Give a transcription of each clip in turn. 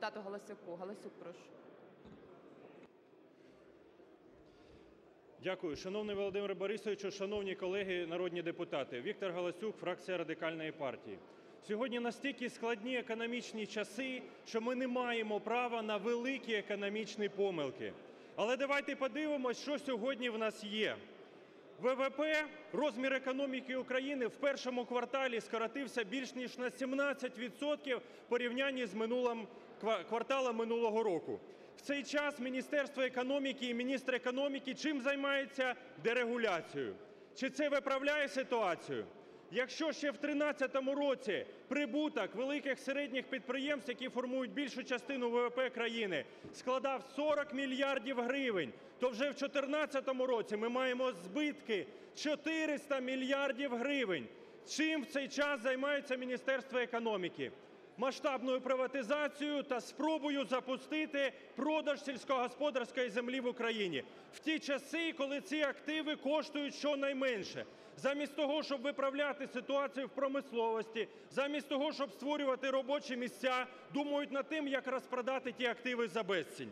депутату Галасюку. Галасюк, прошу. Дякую. Шановний Володимире Борисовичу, шановні колеги народні депутати! Віктор Галасюк, фракція Радикальної партії. Сьогодні настільки складні економічні часи, що ми не маємо права на великі економічні помилки. Але давайте подивимось, що сьогодні в нас є. ВВП, розмір економіки України в першому кварталі скоротився більш ніж на 17% в порівнянні з минулим кварталом минулого року. В цей час Міністерство економіки і міністр економіки чим займається Дерегуляцією. Чи це виправляє ситуацію? Якщо ще в 13-му році прибуток великих середніх підприємств, які формують більшу частину ВВП країни, складав 40 мільярдів гривень, то вже в 14-му році ми маємо збитки 400 мільярдів гривень. Чим в цей час займається Міністерство економіки? Масштабною приватизацією та спробою запустити продаж сільськогосподарської землі в Україні в ті часи, коли ці активи коштують щонайменше. Замість того, щоб виправляти ситуацію в промисловості, замість того, щоб створювати робочі місця, думають над тим, як розпродати ті активи за безцінь.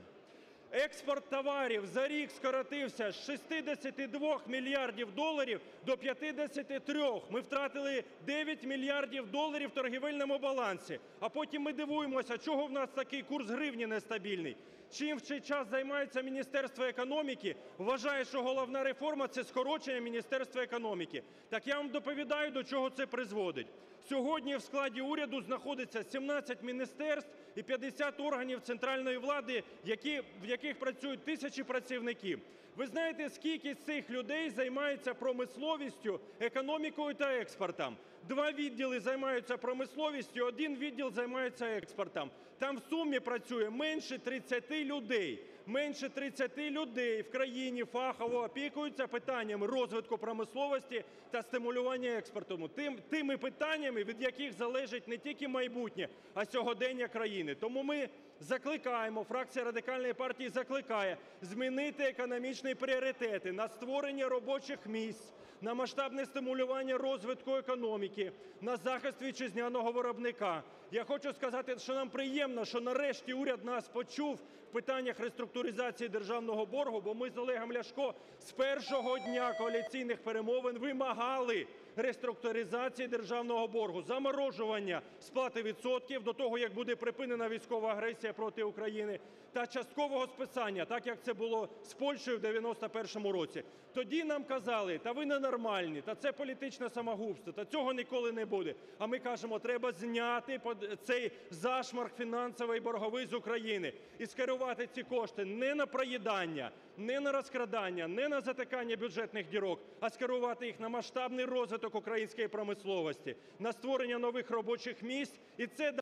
Експорт товарів за рік скоротився з 62 мільярдів доларів до 53. Ми втратили 9 мільярдів доларів в торгівельному балансі. А потім ми дивуємося, чого в нас такий курс гривні нестабільний. Чим в цей час займається Міністерство економіки? Вважає, що головна реформа – це скорочення Міністерства економіки. Так я вам доповідаю, до чого це призводить. Сьогодні в складі уряду знаходиться 17 міністерств і 50 органів центральної влади, які, в яких працюють тисячі працівників. Ви знаєте, скільки з цих людей займаються промисловістю, економікою та експортом? Два відділи займаються промисловістю, один відділ займається експортом. Там в сумі працює менше 30 людей. Менше 30 людей в країні фахово опікуються питаннями розвитку промисловості та стимулювання експорту. Тими питаннями, від яких залежить не тільки майбутнє, а сьогодення країни. Тому ми закликаємо, фракція Радикальної партії закликає змінити економічні пріоритети на створення робочих місць, на масштабне стимулювання розвитку економіки, на захист вітчизняного виробника. Я хочу сказати, що нам приємно, що нарешті уряд нас почув в питаннях реструктуризації державного боргу, бо ми з Олегом Ляшко з першого дня коаліційних перемовин вимагали реструктуризації державного боргу, заморожування сплати відсотків до того, як буде припинена військова агресія проти України, та часткового списання, так, як це було з Польщею в 91-му році. Тоді нам казали: та ви ненормальні, та це політичне самогубство, та цього ніколи не буде. А ми кажемо, треба зняти цей зашморг фінансовий борговий з України і скерувати ці кошти не на проїдання, не на розкрадання, не на затикання бюджетних дірок, а скерувати їх на масштабний розвиток української промисловості, на створення нових робочих місць. І це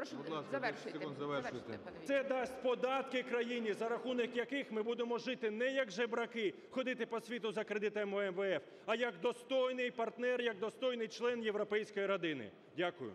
Прошу, Будь ласка, завершуйте. секунд, завершуйте. Це дасть податки країні, за рахунок яких ми будемо жити не як жебраки, ходити по світу за кредитами МВФ, а як достойний партнер, як достойний член європейської родини. Дякую.